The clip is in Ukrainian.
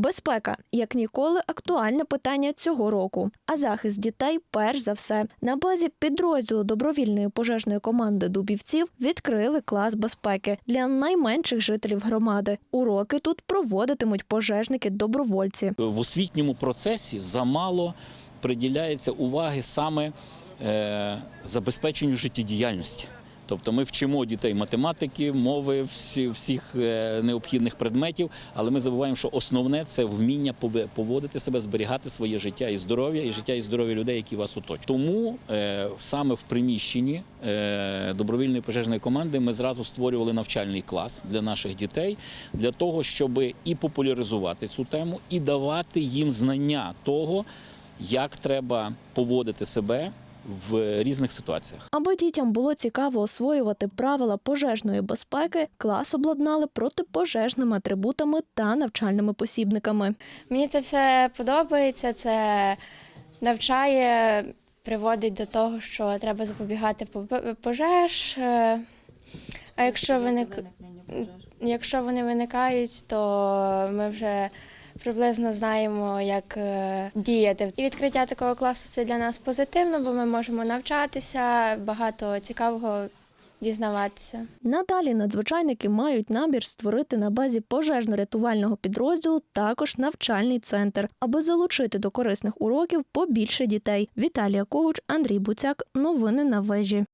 Безпека, як ніколи, актуальне питання цього року. А захист дітей перш за все. На базі підрозділу добровільної пожежної команди дубівців відкрили клас безпеки для найменших жителів громади. Уроки тут проводитимуть пожежники-добровольці. в освітньому процесі замало приділяється уваги саме е, забезпеченню життєдіяльності. Тобто ми вчимо дітей математики, мови, всі, всіх е, необхідних предметів, але ми забуваємо, що основне це вміння поводити себе, зберігати своє життя і здоров'я, і життя і здоров'я людей, які вас оточують. Тому е, саме в приміщенні е, добровільної пожежної команди ми зразу створювали навчальний клас для наших дітей, для того, щоб і популяризувати цю тему, і давати їм знання того, як треба поводити себе в різних ситуаціях. Аби дітям було цікаво освоювати правила пожежної безпеки, клас обладнали протипожежними атрибутами та навчальними посібниками. Мені це все подобається, це навчає, приводить до того, що треба запобігати пожеж. е, А якщо виник... якщо вони виникають, то ми вже приблизно знаємо, як е, діяти. І відкриття такого класу це для нас позитивно, бо ми можемо навчатися, багато цікавого дізнаватися. Надалі надзвичайники мають намір створити на базі пожежно-рятувального підрозділу також навчальний центр, аби залучити до корисних уроків побільше дітей. Віталія Когуч, Андрій Буцяк. Новини на вежі.